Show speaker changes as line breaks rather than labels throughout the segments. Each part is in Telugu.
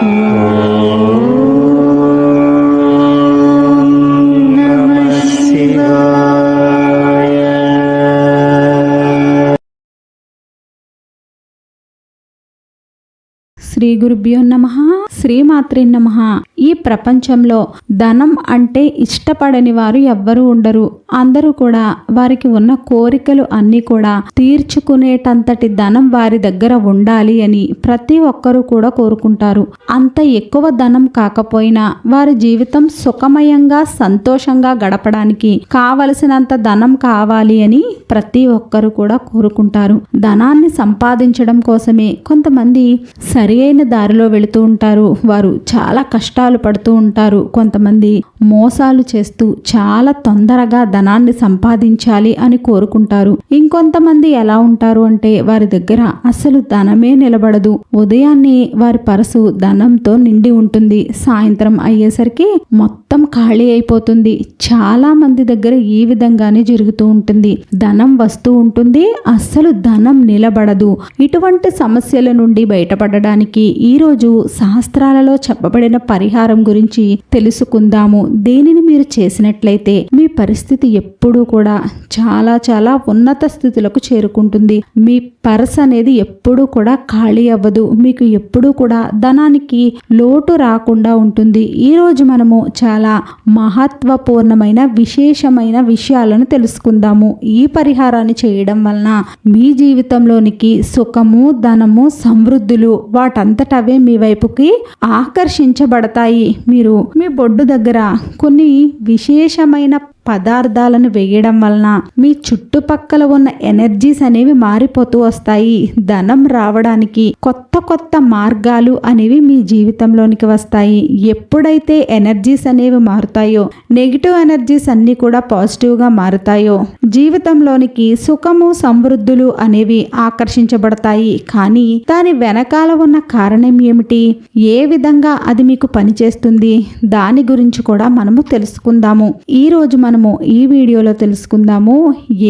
Wow. శ్రీ గురుభ్యో నమ. శ్రీమాత్రే నమ. ఈ ప్రపంచంలో ధనం అంటే ఇష్టపడని వారు ఎవ్వరూ ఉండరు. అందరూ కూడా వారికి ఉన్న కోరికలు అన్నీ కూడా తీర్చుకునేటంతటి ధనం వారి దగ్గర ఉండాలి అని ప్రతి ఒక్కరూ కూడా కోరుకుంటారు. అంత ఎక్కువ ధనం కాకపోయినా వారి జీవితం సుఖమయంగా సంతోషంగా గడపడానికి కావలసినంత ధనం కావాలి అని ప్రతి ఒక్కరూ కూడా కోరుకుంటారు. ధనాన్ని సంపాదించడం కోసమే కొంతమంది సరి సరైన దారిలో వెళుతూ ఉంటారు. వారు చాలా కష్టాలు పడుతూ ఉంటారు. కొంతమంది మోసాలు చేస్తూ చాలా తొందరగా ధనాన్ని సంపాదించాలి అని కోరుకుంటారు. ఇంకొంతమంది ఎలా ఉంటారు అంటే వారి దగ్గర అసలు ధనమే నిలబడదు. ఉదయాన్నే వారి పరసు ధనంతో నిండి ఉంటుంది. సాయంత్రం అయ్యేసరికి మొత్తం ఖాళీ అయిపోతుంది. చాలా మంది దగ్గర ఈ విధంగానే జరుగుతూ ఉంటుంది. ధనం వస్తూ ఉంటుంది. అస్సలు ధనం నిలబడదు. ఇటువంటి సమస్యల నుండి బయటపడడానికి ఈరోజు శాస్త్రాలలో చెప్పబడిన పరిహారం గురించి తెలుసుకుందాము. దేనిని మీరు చేసినట్లయితే మీ పరిస్థితి ఎప్పుడూ కూడా చాలా చాలా ఉన్నత స్థితులకు చేరుకుంటుంది. మీ పర్స్ అనేది ఎప్పుడూ కూడా ఖాళీ అవ్వదు. మీకు ఎప్పుడూ కూడా ధనానికి లోటు రాకుండా ఉంటుంది. ఈ రోజు మనము చాలా మహత్వపూర్ణమైన విశేషమైన విషయాలను తెలుసుకుందాము. ఈ పరిహారాన్ని చేయడం వలన మీ జీవితంలోనికి సుఖము ధనము సమృద్ధులు అంతటవే మీ వైపుకి ఆకర్షించబడతాయి. మీరు మీ బొడ్డు దగ్గర కొన్ని విశేషమైన పదార్థాలను వేయడం వలన మీ చుట్టుపక్కల ఉన్న ఎనర్జీస్ అనేవి మారిపోతూ వస్తాయి. ధనం రావడానికి కొత్త కొత్త మార్గాలు అనేవి మీ జీవితంలోనికి వస్తాయి. ఎప్పుడైతే ఎనర్జీస్ అనేవి మారుతాయో నెగిటివ్ ఎనర్జీస్ అన్ని కూడా పాజిటివ్గా మారుతాయో జీవితంలోనికి సుఖము సమృద్ధులు అనేవి ఆకర్షించబడతాయి. కానీ దాని వెనకాల ఉన్న కారణం ఏమిటి? ఏ విధంగా అది మీకు పనిచేస్తుంది? దాని గురించి కూడా మనము తెలుసుకుందాము. ఈ రోజు మనం మనము ఈ వీడియోలో తెలుసుకుందాము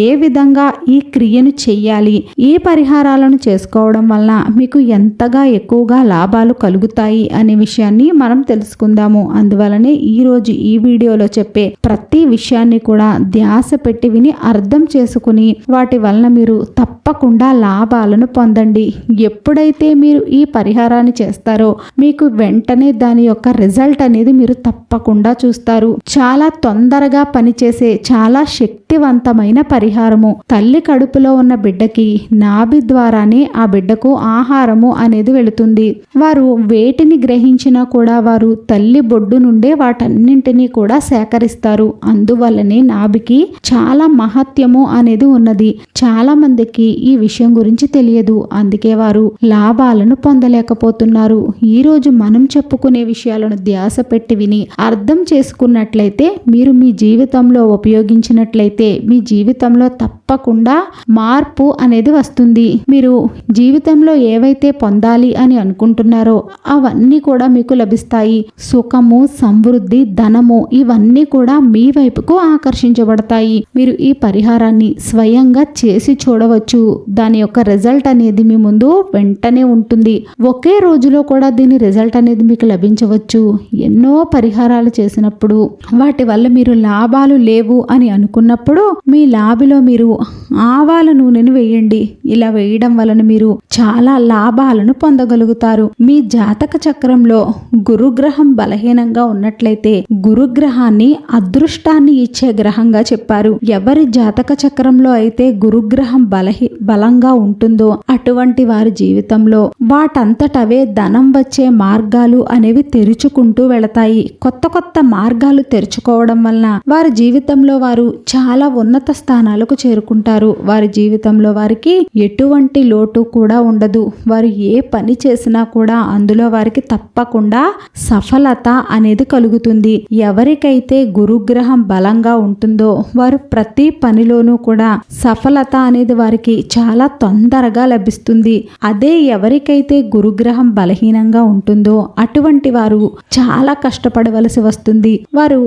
ఏ విధంగా ఈ క్రియను చెయ్యాలి ఈ పరిహారాలను చేసుకోవడం వలన మీకు ఎంతగా ఎక్కువగా లాభాలు కలుగుతాయి అనే విషయాన్ని మనం తెలుసుకుందాము. అందువలనే ఈ రోజు ఈ వీడియోలో చెప్పే ప్రతి విషయాన్ని కూడా ధ్యాస పెట్టి విని అర్థం చేసుకుని వాటి వలన మీరు తప్పకుండా లాభాలను పొందండి. ఎప్పుడైతే మీరు ఈ పరిహారాన్ని చేస్తారో మీకు వెంటనే దాని యొక్క రిజల్ట్ అనేది మీరు తప్పకుండా చూస్తారు. చాలా తొందరగా పని చేసే చాలా శక్తివంతమైన పరిహారము. తల్లి కడుపులో ఉన్న బిడ్డకి నాభి ద్వారానే ఆ బిడ్డకు ఆహారము అనేది వెళుతుంది. వారు వేటిని గ్రహించినా కూడా వారు తల్లి బొడ్డు నుండే వాటన్నింటినీ కూడా సేకరిస్తారు. అందువల్లనే నాభికి చాలా మహత్యము అనేది ఉన్నది. చాలా మందికి ఈ విషయం గురించి తెలియదు. అందుకే వారు లాభాలను పొందలేకపోతున్నారు. ఈ రోజు మనం చెప్పుకునే విషయాలను ధ్యాస పెట్టి విని అర్థం చేసుకున్నట్లయితే మీరు మీ జీవితం జీవితంలో ఉపయోగించినట్లయితే మీ జీవితంలో తప్పకుండా మార్పు అనేది వస్తుంది. మీరు జీవితంలో ఏవైతే పొందాలి అని అనుకుంటున్నారో అవన్నీ కూడా మీకు లభిస్తాయి. సుఖము సమృద్ధి ధనము ఇవన్నీ కూడా మీ వైపుకు ఆకర్షించబడతాయి. మీరు ఈ పరిహారాన్ని స్వయంగా చేసి చూడవచ్చు. దాని యొక్క రిజల్ట్ అనేది మీ ముందు వెంటనే ఉంటుంది. ఒకే రోజులో కూడా దీని రిజల్ట్ అనేది మీకు లభించవచ్చు. ఎన్నో పరిహారాలు చేసినప్పుడు వాటి వల్ల మీరు లాభాలు లేవు అని అనుకున్నప్పుడు మీ లాభిలో మీరు ఆవాల నూనెను వేయండి. ఇలా వేయడం వలన మీరు చాలా లాభాలను పొందగలుగుతారు. మీ జాతక చక్రంలో గురుగ్రహం బలహీనంగా ఉన్నట్లయితే గురుగ్రహాన్ని అదృష్టాన్ని ఇచ్చే గ్రహంగా చెప్పారు. ఎవరి జాతక చక్రంలో అయితే గురుగ్రహం బలహీ బలంగా ఉంటుందో అటువంటి వారి జీవితంలో వాటంతటవే ధనం వచ్చే మార్గాలు అనేవి తెరుచుకుంటూ వెళతాయి. కొత్త కొత్త మార్గాలు తెరుచుకోవడం వలన వారి జీవితంలో వారు చాలా ఉన్నత స్థానాలకు చేరుకుంటారు. వారి జీవితంలో వారికి ఎటువంటి లోటు కూడా ఉండదు. వారు ఏ పని చేసినా కూడా అందులో వారికి తప్పకుండా సఫలత అనేది కలుగుతుంది. ఎవరికైతే గురుగ్రహం బలంగా ఉంటుందో వారు ప్రతి పనిలోనూ కూడా సఫలత అనేది వారికి చాలా తొందరగా లభిస్తుంది. అదే ఎవరికైతే గురుగ్రహం బలహీనంగా ఉంటుందో అటువంటి వారు చాలా కష్టపడవలసి వస్తుంది. వారు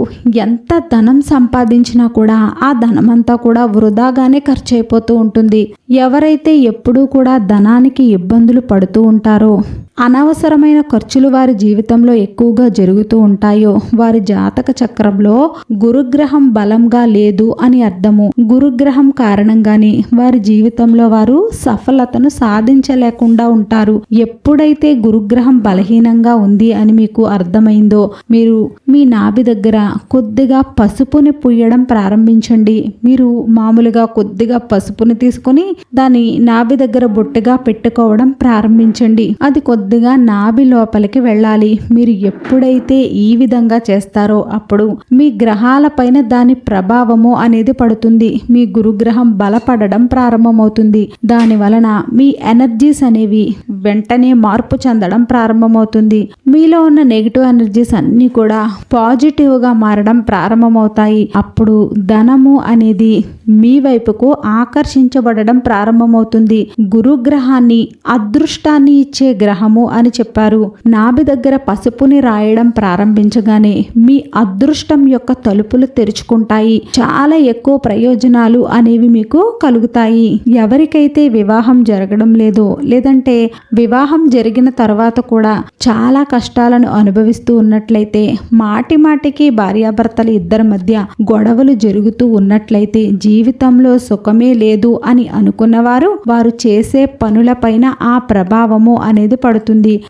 ఎంత ధనం సంపాదించినా కూడా ఆ ధనమంతా కూడా వృధాగానే ఖర్చు అయిపోతూ ఉంటుంది. ఎవరైతే ఎప్పుడూ కూడా ధనానికి ఇబ్బందులు పడుతూ ఉంటారో అనవసరమైన ఖర్చులు వారి జీవితంలో ఎక్కువగా జరుగుతూ ఉంటాయో వారి జాతక చక్రంలో గురుగ్రహం బలంగా లేదు అని అర్థము. గురుగ్రహం కారణంగానే వారి జీవితంలో వారు సఫలతను సాధించలేకుండా ఉంటారు. ఎప్పుడైతే గురుగ్రహం బలహీనంగా ఉంది అని మీకు అర్థమైందో మీరు మీ నాభి దగ్గర కొద్దిగా పసుపుని పుయ్యడం ప్రారంభించండి. మీరు మామూలుగా కొద్దిగా పసుపుని తీసుకొని దాని నాభి దగ్గర బొట్టుగా పెట్టుకోవడం ప్రారంభించండి. అది కొద్దిగా నాభి లోపలికి వెళ్ళాలి. మీరు ఎప్పుడైతే ఈ విధంగా చేస్తారో అప్పుడు మీ గ్రహాల పైన దాని ప్రభావము అనేది పడుతుంది. మీ గురుగ్రహం బలపడడం ప్రారంభమవుతుంది. దాని వలన మీ ఎనర్జీస్ అనేవి వెంటనే మార్పు చెందడం ప్రారంభమవుతుంది. మీలో ఉన్న నెగిటివ్ ఎనర్జీస్ అన్నీ కూడా పాజిటివ్గా మారడం ప్రారంభమవుతాయి. అప్పుడు ధనము అనేది మీ వైపుకు ఆకర్షించబడడం ప్రారంభమవుతుంది. గురుగ్రహాన్ని అదృష్టాన్ని ఇచ్చే గ్రహం చేస్తాము అని చెప్పారు. నాభి దగ్గర పసుపుని రాయడం ప్రారంభించగానే మీ అదృష్టం యొక్క తలుపులు తెరుచుకుంటాయి. చాలా ఎక్కువ ప్రయోజనాలు అనేవి మీకు కలుగుతాయి. ఎవరికైతే వివాహం జరగడం లేదో లేదంటే వివాహం జరిగిన తర్వాత కూడా చాలా కష్టాలను అనుభవిస్తూ ఉన్నట్లయితే మాటి మాటికి భార్యాభర్తల ఇద్దరి మధ్య గొడవలు జరుగుతూ ఉన్నట్లయితే జీవితంలో సుఖమే లేదు అని అనుకున్నవారు వారు చేసే పనులపైన ఆ ప్రభావము అనేది పడుతుంది.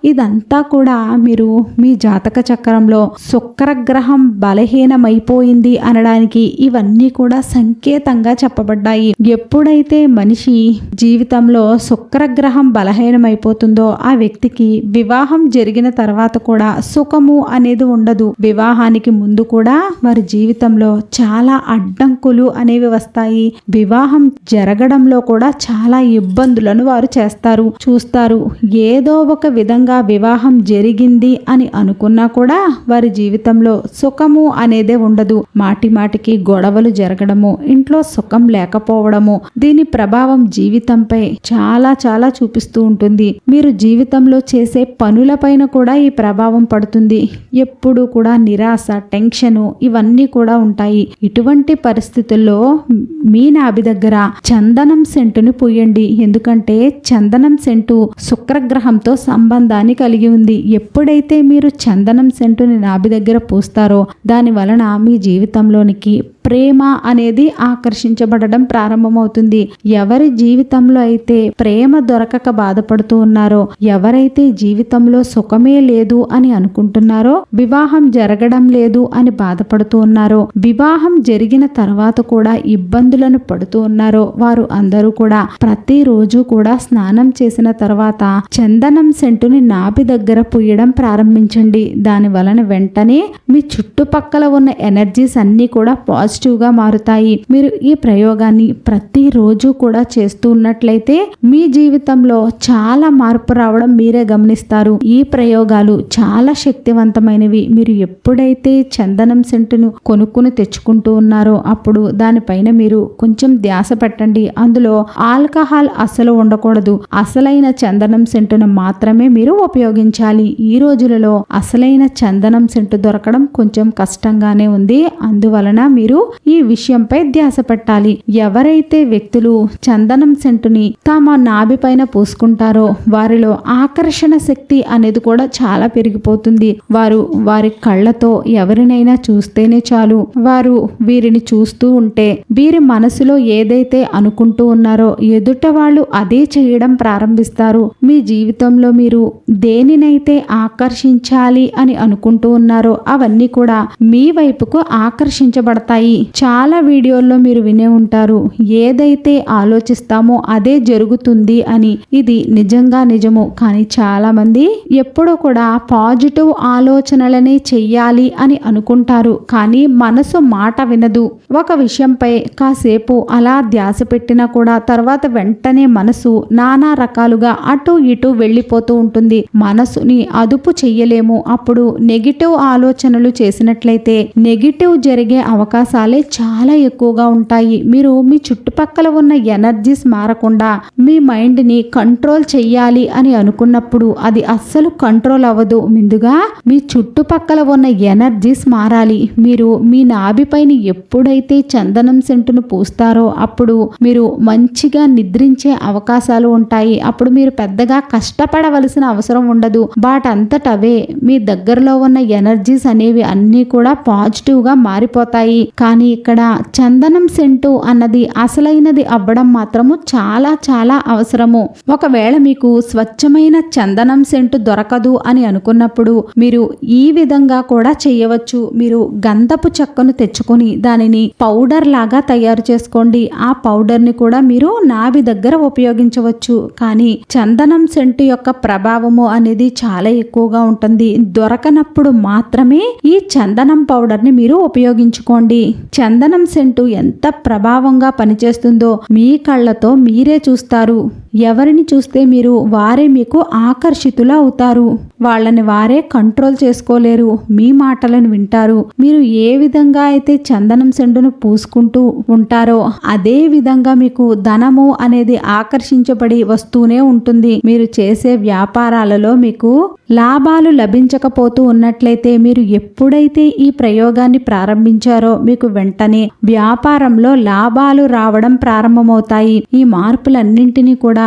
ఇదంతా కూడా మీరు మీ జాతక చక్రంలో శుక్రగ్రహం బలహీనమైపోయింది అనడానికి ఇవన్నీ కూడా సంకేతంగా చెప్పబడ్డాయి. ఎప్పుడైతే మనిషి జీవితంలో శుక్రగ్రహం బలహీనమైపోతుందో ఆ వ్యక్తికి వివాహం జరిగిన తర్వాత కూడా సుఖము అనేది ఉండదు. వివాహానికి ముందు కూడా వారి జీవితంలో చాలా అడ్డంకులు అనేవి వస్తాయి. వివాహం జరగడంలో కూడా చాలా ఇబ్బందులను వారు చేస్తారు. చూస్తారు. ఏదో ఒక విధంగా వివాహం జరిగింది అని అనుకున్నా కూడా వారి జీవితంలో సుఖము అనేదే ఉండదు. మాటి మాటికి గొడవలు జరగడము ఇంట్లో సుఖం లేకపోవడము దీని ప్రభావం జీవితంపై చాలా చాలా చూపిస్తూ ఉంటుంది. మీరు జీవితంలో చేసే పనులపైన కూడా ఈ ప్రభావం పడుతుంది. ఎప్పుడు కూడా నిరాశ టెన్షన్ ఇవన్నీ కూడా ఉంటాయి. ఇటువంటి పరిస్థితుల్లో మీ నాభి దగ్గర చందనం సెంటుని పూయండి. ఎందుకంటే చందనం సెంటు శుక్రగ్రహంతో సంబంధాన్ని కలిగి ఉంది. ఎప్పుడైతే మీరు చందనం సెంటుని నాభి దగ్గర పూస్తారో దాని వలన మీ జీవితంలోనికి ప్రేమ అనేది ఆకర్షించబడడం ప్రారంభమవుతుంది. ఎవరి జీవితంలో అయితే ప్రేమ దొరకక బాధపడుతూ ఉన్నారో ఎవరైతే జీవితంలో సుఖమే లేదు అని అనుకుంటున్నారో వివాహం జరగడం లేదు అని బాధపడుతూ ఉన్నారో వివాహం జరిగిన తర్వాత కూడా ఇబ్బందులను పడుతూ ఉన్నారో వారు అందరూ కూడా ప్రతిరోజు కూడా స్నానం చేసిన తర్వాత చందనం సెంటుని నాభి దగ్గర పుయ్యడం ప్రారంభించండి. దాని వలన వెంటనే మీ చుట్టుపక్కల ఉన్న ఎనర్జీస్ అన్నీ కూడా పాజిటివ్ పాజిటివ్గా మారుతాయి. మీరు ఈ ప్రయోగాన్ని ప్రతిరోజు కూడా చేస్తూ ఉన్నట్లయితే మీ జీవితంలో చాలా మార్పు రావడం మీరే గమనిస్తారు. ఈ ప్రయోగాలు చాలా శక్తివంతమైనవి. మీరు ఎప్పుడైతే చందనం సెంటును కొనుక్కుని తెచ్చుకుంటూ ఉన్నారో అప్పుడు దానిపైన మీరు కొంచెం ధ్యాస పెట్టండి. అందులో ఆల్కహాల్ అసలు ఉండకూడదు. అసలైన చందనం సెంటును మాత్రమే మీరు ఉపయోగించాలి. ఈ రోజులలో అసలైన చందనం సెంటు దొరకడం కొంచెం కష్టంగానే ఉంది. అందువలన మీరు ఈ విషయంపై ధ్యాస పెట్టాలి. ఎవరైతే వ్యక్తులు చందనం సెంటుని తమ నాభి పైన పూసుకుంటారో వారిలో ఆకర్షణ శక్తి అనేది కూడా చాలా పెరిగిపోతుంది. వారు వారి కళ్ళతో ఎవరినైనా చూస్తేనే చాలు. వారు వీరిని చూస్తూ ఉంటే వీరి మనసులో ఏదైతే అనుకుంటూ ఉన్నారో ఎదుట వాళ్ళు అదే చేయడం ప్రారంభిస్తారు. మీ జీవితంలో మీరు దేనినైతే ఆకర్షించాలి అని అనుకుంటూ ఉన్నారో అవన్నీ కూడా మీ వైపుకు ఆకర్షించబడతాయి. చాలా వీడియోల్లో మీరు వినే ఉంటారు. ఏదైతే ఆలోచిస్తామో అదే జరుగుతుంది అని. ఇది నిజంగా నిజము. కానీ చాలా మంది ఎప్పుడూ కూడా పాజిటివ్ ఆలోచనలనే చెయ్యాలి అని అనుకుంటారు. కానీ మనసు మాట వినదు. ఒక విషయంపై కాసేపు అలా ధ్యాస పెట్టినా కూడా తర్వాత వెంటనే మనసు నానా రకాలుగా అటు ఇటు వెళ్ళిపోతూ ఉంటుంది. మనసుని అదుపు చెయ్యలేము. అప్పుడు నెగిటివ్ ఆలోచనలు చేసినట్లయితే నెగిటివ్ జరిగే అవకాశాలు అవకాశాలే చాలా ఎక్కువగా ఉంటాయి. మీరు మీ చుట్టుపక్కల ఉన్న ఎనర్జీస్ మారకుండా మీ మైండ్ని కంట్రోల్ చెయ్యాలి అని అనుకున్నప్పుడు అది అస్సలు కంట్రోల్ అవ్వదు. ముందుగా మీ చుట్టుపక్కల ఉన్న ఎనర్జీస్ మారాలి. మీరు మీ నాభిపైన ఎప్పుడైతే చందనం సెంటును పూస్తారో అప్పుడు మీరు మంచిగా నిద్రించే అవకాశాలు ఉంటాయి. అప్పుడు మీరు పెద్దగా కష్టపడవలసిన అవసరం ఉండదు. వాటంతటవే మీ దగ్గరలో ఉన్న ఎనర్జీస్ అనేవి అన్నీ కూడా పాజిటివ్గా మారిపోతాయి. కానీ ఇక్కడ చందనం సెంటు అన్నది అసలైనది అవ్వడం మాత్రము చాలా చాలా అవసరము. ఒకవేళ మీకు స్వచ్ఛమైన చందనం సెంటు దొరకదు అని అనుకున్నప్పుడు మీరు ఈ విధంగా కూడా చేయవచ్చు. మీరు గంధపు చెక్కను తెచ్చుకొని దానిని పౌడర్ లాగా తయారు చేసుకోండి. ఆ పౌడర్ని కూడా మీరు నాభి దగ్గర ఉపయోగించవచ్చు. కానీ చందనం సెంటు యొక్క ప్రభావము అనేది చాలా ఎక్కువగా ఉంటుంది. దొరకనప్పుడు మాత్రమే ఈ చందనం పౌడర్ని మీరు ఉపయోగించుకోండి. చందనం సెంటు ఎంత ప్రభావంగా పనిచేస్తుందో మీ కళ్ళతో మీరే చూస్తారు. ఎవరిని చూస్తే మీరు వారే మీకు ఆకర్షితులు అవుతారు. వాళ్ళని వారే కంట్రోల్ చేసుకోలేరు. మీ మాటలను వింటారు. మీరు ఏ విధంగా అయితే చందనం సెండును పూసుకుంటూ ఉంటారో అదే విధంగా మీకు ధనము అనేది ఆకర్షించబడి వస్తూనే ఉంటుంది. మీరు చేసే వ్యాపారాలలో మీకు లాభాలు లభించకపోతూ ఉన్నట్లయితే మీరు ఎప్పుడైతే ఈ ప్రయోగాన్ని ప్రారంభించారో మీకు వెంటనే వ్యాపారంలో లాభాలు రావడం ప్రారంభమవుతాయి. ఈ మార్పులన్నింటినీ కూడా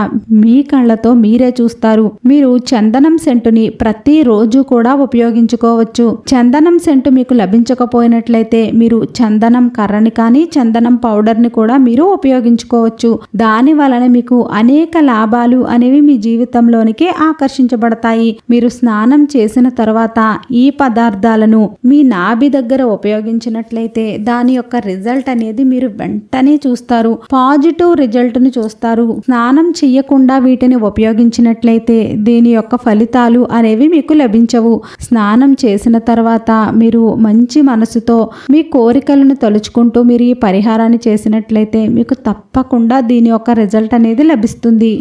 మీ కళ్ళతో మీరే చూస్తారు. మీరు చందనం సెంటుని ప్రతిరోజు కూడా ఉపయోగించుకోవచ్చు. చందనం సెంటు మీకు లభించకపోయినట్లయితే మీరు చందనం కర్రని కానీ చందనం పౌడర్ని కూడా మీరు ఉపయోగించుకోవచ్చు. దాని వలన మీకు అనేక లాభాలు అనేవి మీ జీవితంలోనికి ఆకర్షించబడతాయి. మీరు స్నానం చేసిన తర్వాత ఈ పదార్థాలను మీ నాభి దగ్గర ఉపయోగించినట్లయితే దాని యొక్క రిజల్ట్ అనేది మీరు వెంటనే చూస్తారు. పాజిటివ్ రిజల్ట్ను చూస్తారు. స్నానం చెయ్యకుండా వీటిని ఉపయోగించినట్లయితే దీని యొక్క ఫలితాలు అనేవి మీకు లభించవు. స్నానం చేసిన తర్వాత మీరు మంచి మనసుతో మీ కోరికలను తలుచుకుంటూ మీరు ఈ పరిహారాన్ని చేసినట్లయితే మీకు తప్పకుండా దీని యొక్క రిజల్ట్ అనేది లభిస్తుంది.